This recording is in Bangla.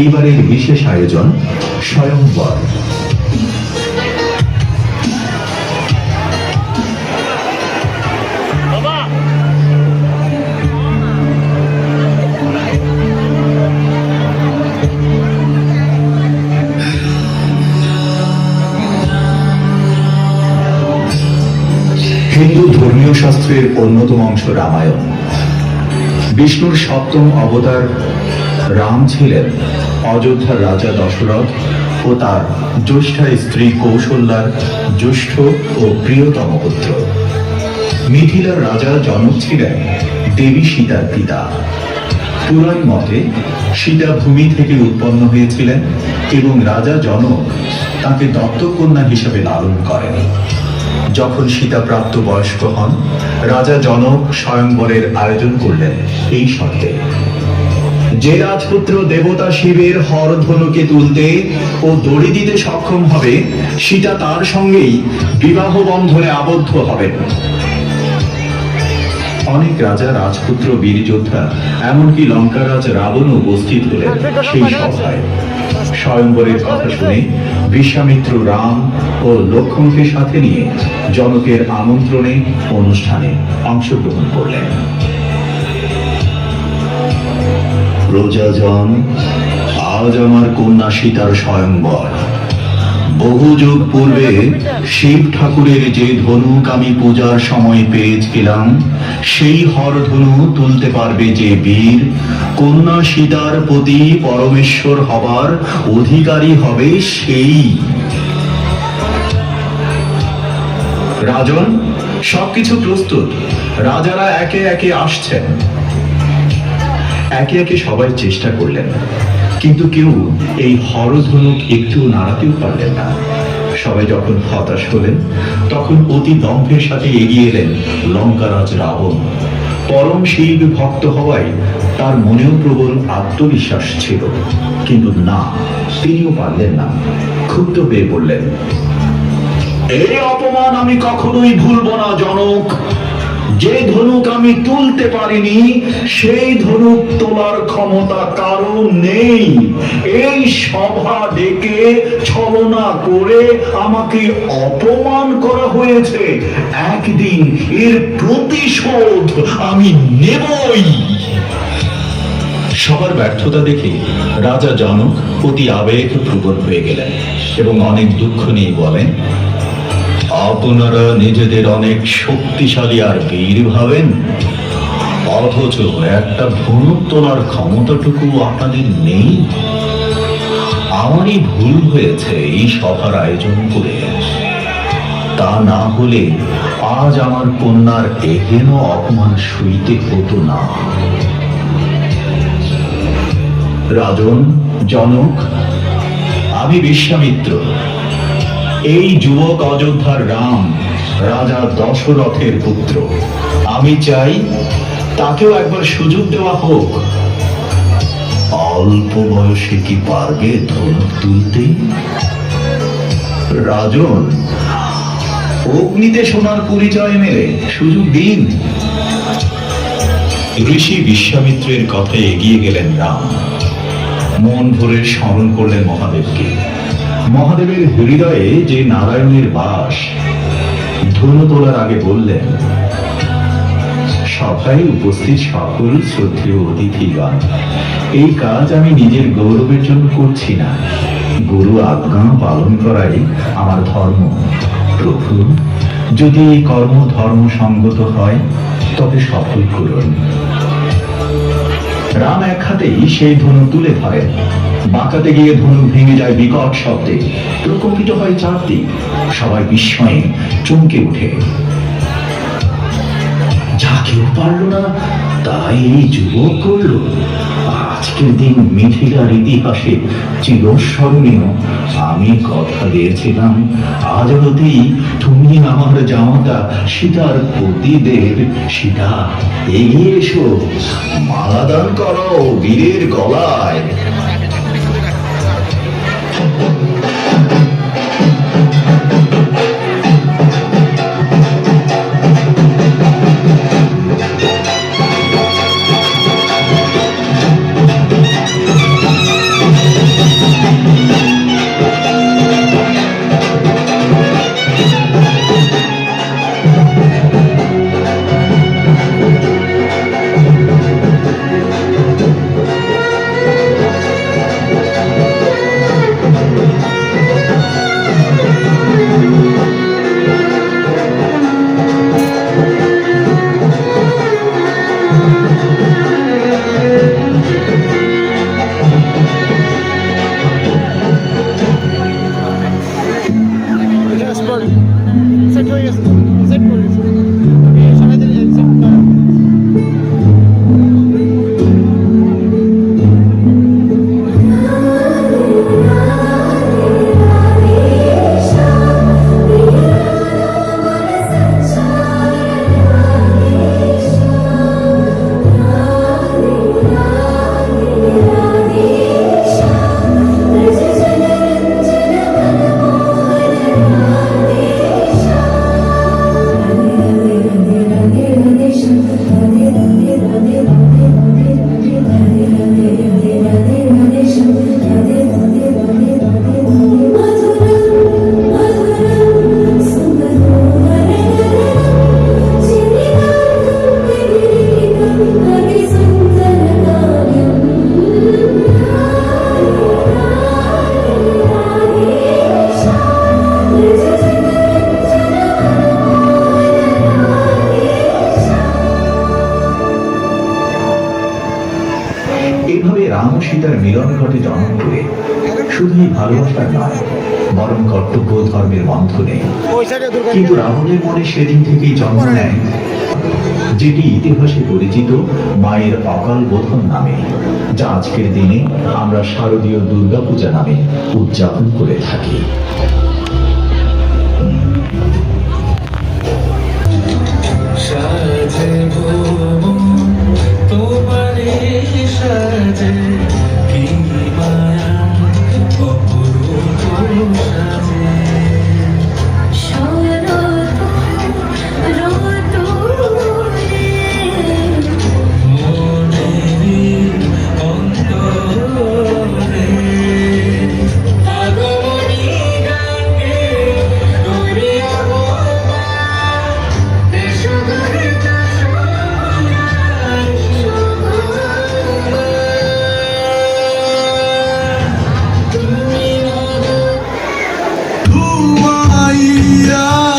এইবারের বিশেষ আয়োজন স্বয়ংবর। হিন্দু ধর্মীয় শাস্ত্রের অন্যতম অংশ রামায়ণ। বিষ্ণুর সপ্তম অবতার রাম ছিলেন। অযোধ্যার রাজা দশরথ ও তার জ্যেষ্ঠা স্ত্রী কৌশল্যার জ্যেষ্ঠ ও প্রিয়তম পুত্র। মিথিলার রাজা জনক ছিলেন দেবী সীতার পিতা। পুরাণ মতে সীতা ভূমি থেকে উৎপন্ন হয়েছিলেন এবং রাজা জনক তাকে দত্তকন্যা হিসেবে লালন করেন। যখন সীতা প্রাপ্ত বয়স্ক হন, রাজা জনক স্বয়ংবরের আয়োজন করলেন এই শর্তে। যে রাজপুত্র দেবতা শিবের হর হরধনুকে তুলতে ও দড়ি দিতে সক্ষম হবে সীতা তার সঙ্গেই বিবাহ বন্ধনে আবদ্ধ হবেন অনেক রাজা, রাজপুত্র, বীর যোদ্ধা, এমনকি লঙ্কারাজ রাবণ উপস্থিত হলেন সেই সভায়। স্বয়ংবরের কথা শুনে বিশ্বামিত্র রাম ও লক্ষ্মণকে সাথে নিয়ে জনকের আমন্ত্রণে অনুষ্ঠানে অংশগ্রহণ করলেন। প্রজাজন আজ আমার কন্যা সীতার স্বয়ংবর বহু যুগ পূর্বে শিব ঠাকুরের যে ধনুক আমি পূজার সময় পেয়েছিলাম, সেই হরধনু তুলতে পারবে যে বীর। কন্যা সীতার প্রতি পরমেশ্বর হবার অধিকারী হবে সেই। রাজন, সবকিছু প্রস্তুত। রাজারা একে একে আসছেন। একে একে সবাই চেষ্টা করলেন। কিন্তু কেউ এই হরধনুক একটু নাড়াতেও পারলেন না। সবাই যখন হতাশ হলেন, তখন অতি দম্ভের সাথে এগিয়ে এলেন লঙ্কারাজ রাবণ। পরম শিব ভক্ত হওয়ায় তার মনেও প্রবল আত্মবিশ্বাস ছিল। কিন্তু না, তিনিও পারলেন না। ক্ষুব্ধ পেয়ে বললেন, এই অপমান আমি কখনোই ভুলব না, জনক। যে ধনুক আমি তুলতে পারিনি, সেই ধনুক তোলার ক্ষমতা কারও নেই। এই সভা ডেকে ছলনা করে আমাকে অপমান করা হয়েছে। একদিন এর প্রতিশোধ আমি নেবই। সবার ব্যর্থতা দেখে রাজা জনক অতি আবেগ প্রবণ হয়ে গেলেন এবং অনেক দুঃখ নিয়ে বলেন আপনারা নিজেদের অনেক শক্তিশালী আর বীর ভাবেন। অথচ একটা ধনুক তোলার ক্ষমতাটুকু আপনাদের নেই। আমারই ভুল হয়েছে এই সভার আয়োজন করে। তা না হলে আজ আমার কন্যার এহেন অপমান সইতে হতো না। রাজন, জনক, আমি বিশ্বামিত্র। এই যুবক অযোধ্যার রাম, রাজা দশরথের পুত্র। আমি চাই তাকেও একবার সুযোগ দেওয়া হোক। অল্প বয়সে কি পারবে ধনুক তুলতে? রাজন, অগ্নিতে সোনার পরিচয় মেলে, সুযোগ দিন। ঋষি বিশ্বামিত্রের কথায় এগিয়ে গেলেন রাম। মন ভরে স্মরণ করলেন মহাদেবকে। মহাদেবের হৃদয়ে যে নারায়ণের বাস ধনু তোলার আগে বললেন, সভায় উপস্থিত সকল শ্রদ্ধেয় অতিথিগণ, এই কাজ আমি নিজের গৌরবের জন্য করছি না। গুরু আজ্ঞা পালন করাই আমার ধর্ম। প্রভু, যদি এই কর্ম ধর্ম সঙ্গত হয়, তবে সফল করুন। রাম এক হাতেই সেই ধনু তুলে ধরেন। বাঁকাতে গিয়ে ধনু ভেঙে যায় বিকট শব্দে। প্রকম্পিত হয় চারদিক সবাই বিস্ময়ে চমকে ওঠে। যা কেউ পারল না, তাই এই যুবক করল। আজকের দিন মিথিলার ইতিহাসে চিরস্মরণীয়। আমি কথা দিয়েছিলাম, আজ হতেই তুমি আমার জামাতা সীতার পতিদের সীতা। এগিয়ে এসো মালাদান করো বীরের গলায়। Thank you. to jest বন্ধনে দুর্গা কিন্তু রাবণের মনে সেদিন থেকেই জন্ম নেয় যেটি ইতিহাসে পরিচিত মায়ের অকাল বোধন নামে যা আজকের দিনে আমরা শারদীয় দুর্গাপূজা নামে উদযাপন করে থাকি। ira